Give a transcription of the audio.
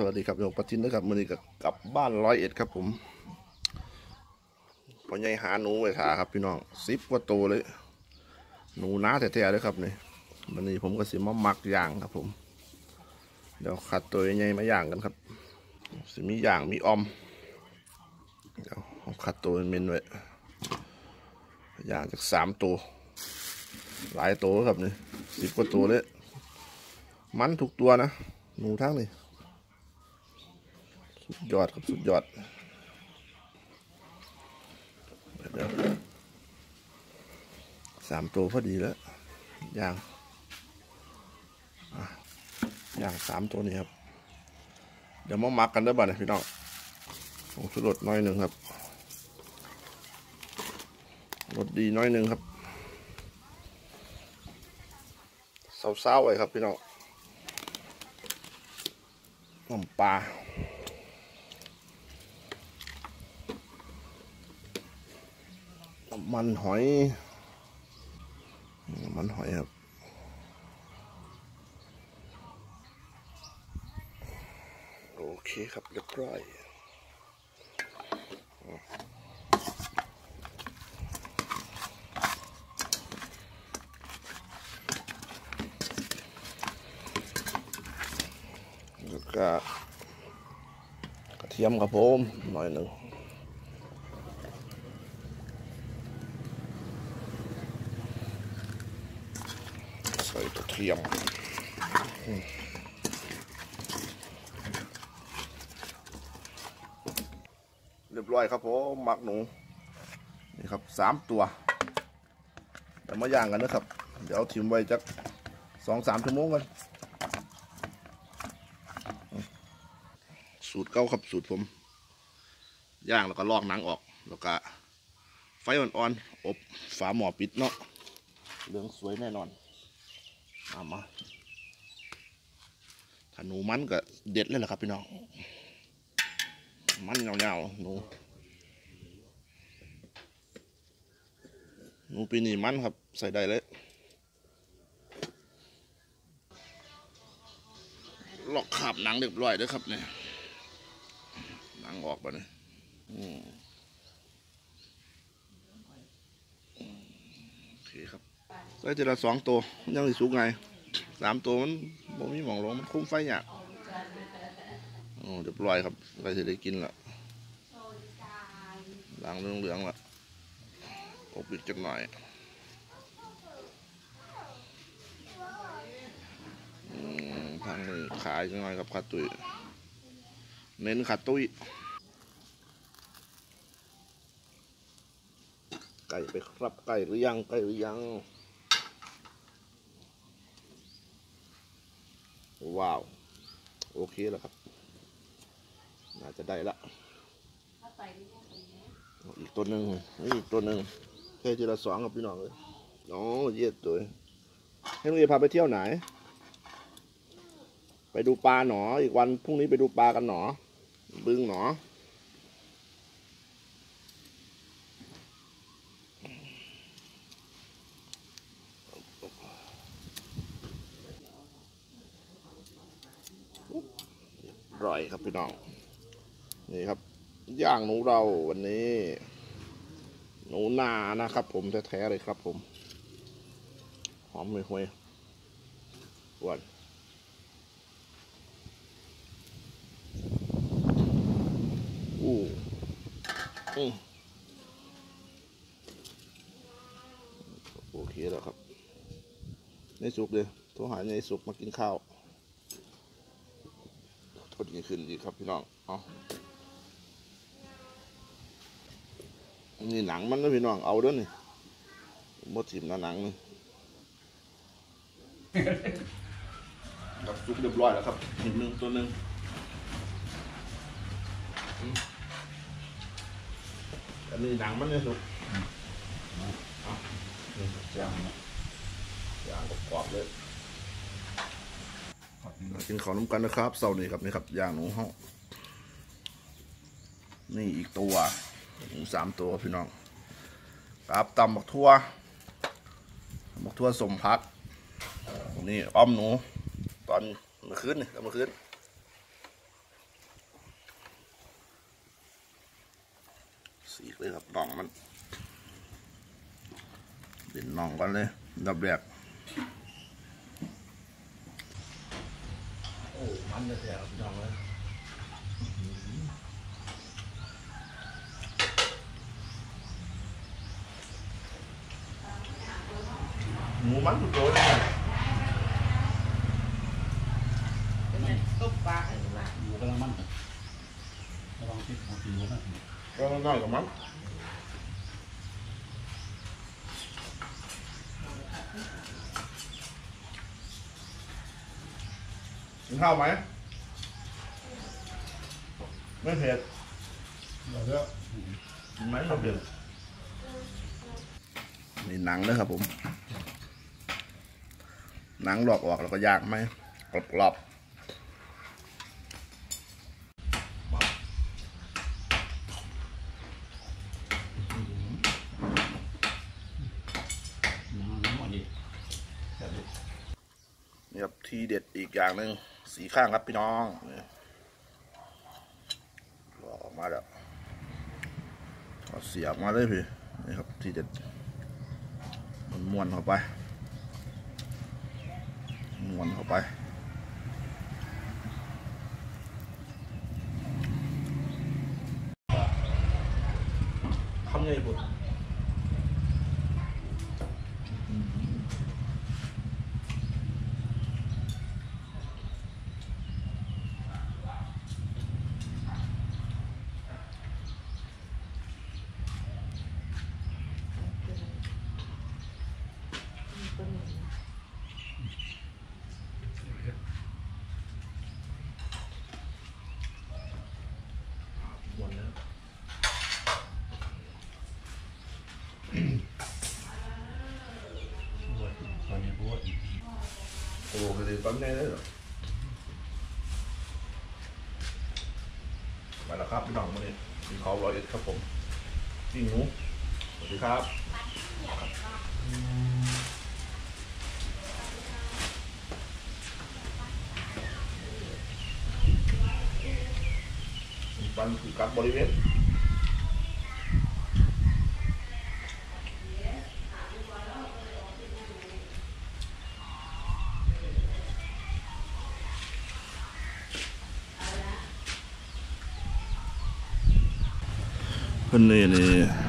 สวัสดีครับโยกปทินนะครับมือนี้กับกลับบ้านร้อยเอ็ดครับผมพ่อใหญ่หาหนูไว้ขาครับพี่น้องสิบกว่าตัวเลย หนูน้าแท้ๆเลยครับนี่วันนี้ผมก็สิมาหมักย่างครับผม เดี๋ยวขัดตัวใหญ่มาย่างกันครับ สิมีย่างมีอม เดี๋ยวขัดตัวเมนๆไว้ย่างจากสามตัว หลายตัวครับนี่สิบกว่าตัวเลย มันทุกตัวนะ หนูทั้งนี่ สุดยอดครับสุดยอดเดี๋ยวสามตัวพอดีแล้วย่างอย่างสามตัวนี้ครับ เดี๋ยวมามักกันได้บ้างนะพี่น้องผงชูรสน้อยหนึ่งครับรสดีน้อยหนึ่งครับเศร้าๆไว้ครับพี่น้องน้ำปลาน้ำ มันหอย มันหอยครับโอเคครับเรียบร้อยแล้วก็กระเทียมครับผมหน่อยหนึ่ง ส่กระเทียมเรียบร้อยครับผมหมักหนูนี่ครับสามตัวเดี๋ยวมาย่างกันนะครับ เดี๋ยวทิมไว้จักสองสามชั่วโมงกันสูตรเก้าครับสูตรผม ย่างแล้วก็ลอกหนังออกแล้วก็ไฟอ่อนๆอบฝาหม้อปิดเนาะเหลืองสวยแน่นอน เอามาถ้าหนูมันก็เด็ดเลยแหละครับพี่น้อง มันเงาๆหนูหนูปีนี้มันครับ ใส่ได้เลยลอกขาบหนังเรียบร้อยเด้วยครับเนี่ยหนังออกไปเลยอืมโอเคครับ ใส่ทีละสองตัวมันยังสิสุกไงสามตัวมันบ่มีหมองลงมันคุ้มไฟยากโอ้เรียบร้อยครับใกล้จะได้กินละล้างเรื่องเหลืองละอบอีกจักหน่อยอทางนี้ขายจังหน่อยครับขาตุยเน้นขาตุยไก่ไปครับไก่หรือยังไก่หรือยัง ว้าว โอเคแล้วครับ น่าจะได้ละอีกตัวหนึ่งนี่อีกตัวหนึ่งแค่ทีละสองกับพี่น้องเลยน้องเยี่ยตัวให้ลุงเอพาไปเที่ยวไหน ไปดูปลาหนอ อีกวันพรุ่งนี้ไปดูปลากันหนอ บึงหนอ ร่อยครับพี่น้อง นี่ครับ ย่างหนูเราวันนี้ หนูนานะครับ ผมแท้ๆเลยครับผม หอมห่วยๆอ้วนอู้อืมโอเคแล้วครับในสุกเลยโทรหาในสุกมากินข้าว โทษยิ่งขึ้นดีครับพี่น้องเอานี่หนังมันนะพี่น้องเอาเด้วยนี่มดถิ่มนะหนังนี่ครับสุกเรียบร้อยแล้วครับอีกหนึ่งตัวหนึ่งอันนี้หนังมันเนี่ยสุกเอานี่ย่างนะย่างกรอบๆเลยมา กินข้าน้ำกันนะครับเสาร์นี้ครับนี่ครับย่างหนูห้านี่อีกตัวหนูสามตัวพี่น้องครับตำบักทั่วบักทั่วสมพักนี่อ้อมหนู ตอนเมื่อคืนนี่ตอนเมื่อคืนสีเลยครับน้องมันเด่นน้องกันเลยดับแรก โอ้มันจะแซ่บน่องเลยหมูมันสุดโตเลยเนี่ย ตบปา กให้มาอยู่กำลังมันระวังที่ของตีหัวนะก็น้อยกับมันกินข้าวไหม ไม่เผ็ดเราเยอะกินไหมไม่เผ็ดนี่หนังด้วยครับผม หนังหลอกออกแล้วก็ย่างไหมกรอบน้ำน้ำมันดีแบบนี้ๆนี่ครับ ที่เด็ดอีกอย่างหนึ่ง สีข้างครับพี่น้องนี่หลอออกมาแล้วเอาเสียบมาเลยพี่นี่ครับที่เด็ดมันม้วนเข้าไปม้วนเข้าไปทำไงบุตร ม้วนแล้ว บวชตอนนี้บวช โอ้คือตอนนี้เลยเหรอมาแล้วครับพี่น้องมาเนี่ยมีเขาร้อยเอ็ดครับผมปิ้งหมูสวัสดีครับปันคือกับบริเวณ เพิ่นนี่นี่